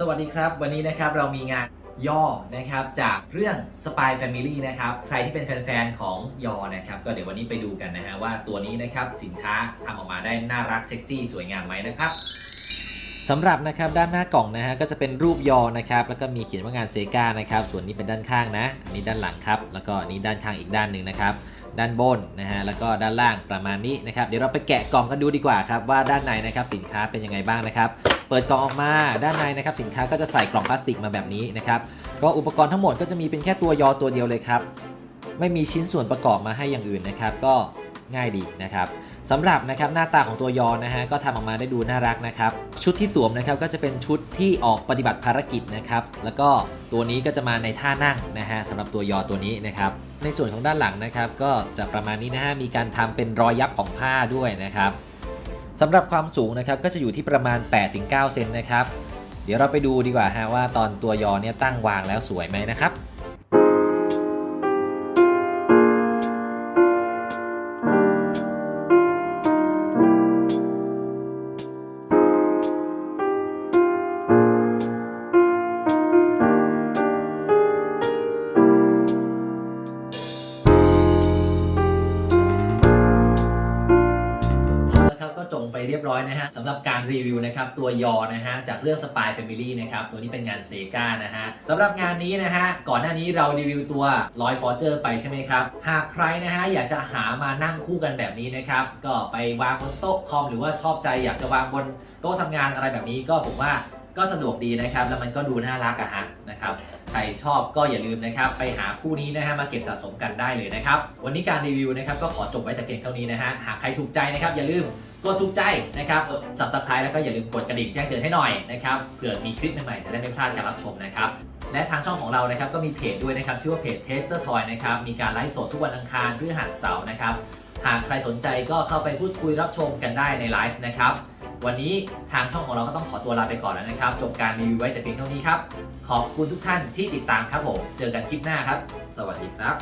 สวัสดีครับ วันนี้นะครับเรามีงานย่อนะครับจากเรื่อง Spy Family นะครับใครที่เป็นแฟนๆของยอนะครับก็เดี๋ยววันนี้ไปดูกันนะฮะว่าตัวนี้นะครับสินค้าทำออกมาได้น่ารักเซ็กซี่สวยงามไหมนะครับสำหรับนะครับด้านหน้ากล่องนะฮะก็จะเป็นรูปยอนะครับแล้วก็มีเขียนว่างานเซกานะครับส่วนนี้เป็นด้านข้างนะอันนี้ด้านหลังครับแล้วก็อันนี้ด้านข้างอีกด้านหนึ่งนะครับด้านบนนะฮะแล้วก็ด้านล่างประมาณนี้นะครับเดี๋ยวเราไปแกะกล่องกันดูดีกว่าครับว่าด้านในนะครับสินค้าเป็นยังไงบ้างนะครับ ปิดกล่องออกมาด้านในนะครับสินค้าก็จะใส่กล่องพลาสติกมาแบบนี้นะครับก็อุปกรณ์ทั้งหมดก็จะมีเป็นแค่ตัวยอตัวเดียวเลยครับไม่มีชิ้นส่วนประกอบมาให้อย่างอื่นนะครับ ก็ง่ายดีนะครับสำหรับนะครับหน้าตาของตัวยอนะฮะก็ทำออกมาได้ดูน่ารักนะครับ ชุดที่สวมนะครับก็จะเป็นชุดที่ออกปฏิบัติภารกิจนะครับ แล้วก็ตัวนี้ก็จะมาในท่านั่งนะฮะสำหรับตัวยอตัวนี้นะครับ ในส่วนของด้านหลังนะครับ ก็จะประมาณนี้นะฮะมีการทำเป็นรอยยับของผ้าด้วยนะครับ สำหรับความสูงนะครับก็จะอยู่ที่ประมาณ 8-9 เซนนะครับ เดี๋ยวเราไปดูดีกว่าฮะว่าตอนตัวยอเนี่ยตั้งวางแล้วสวยไหมนะครับ จงไปเรียบร้อยนะฮะสำหรับการรีวิวนะครับตัวยอนะฮะจากเรื่อง Spy Family นะครับตัวนี้เป็นงานเซกานะฮะสำหรับงานนี้นะฮะก่อนหน้านี้เรารีวิวตัวลอยฟอร์เจอร์ไปใช่ไหมครับ หากใครนะฮะอยากจะหามานั่งคู่กันแบบนี้นะครับก็ไปวางบนโต๊ะคอมหรือว่าชอบใจอยากจะวางบนโต๊ะทำงานอะไรแบบนี้ก็ผมว่าก็สะดวกดีนะครับ แล้วมันก็ดูน่ารักอะฮะนะครับ ชอบก็อย่าลืมนะครับไปหาคู่นี้นะฮะมาเก็บสะสมกันได้เลยนะครับ วันนี้การรีวิวนะครับก็ขอจบไว้แต่เพียงเท่านี้นะฮะหากใครถูกใจนะครับอย่าลืมกดถูกใจนะครับสับสไครต์แล้วก็อย่าลืมกดกระดิ่งแจ้งเตือนให้หน่อยนะครับเผื่อมีคลิปใหม่ๆจะได้ไม่พลาดการรับชมนะครับและทางช่องของเรานะครับก็มีเพจด้วยนะครับชื่อว่าเพจ Taster Toy นะครับมีการไลฟ์สดทุกวันอังคารพฤหัสเสาร์นะครับ หากใครสนใจก็เข้าไปพูดคุยรับชมกันได้ในไลฟ์นะครับ วันนี้ทางช่องของเราก็ต้องขอตัวลาไปก่อนแล้วนะครับ จบการรีวิวไว้แต่เพียงเท่านี้ครับ ขอบคุณทุกท่านที่ติดตามครับผม เจอกันคลิปหน้าครับ สวัสดีครับ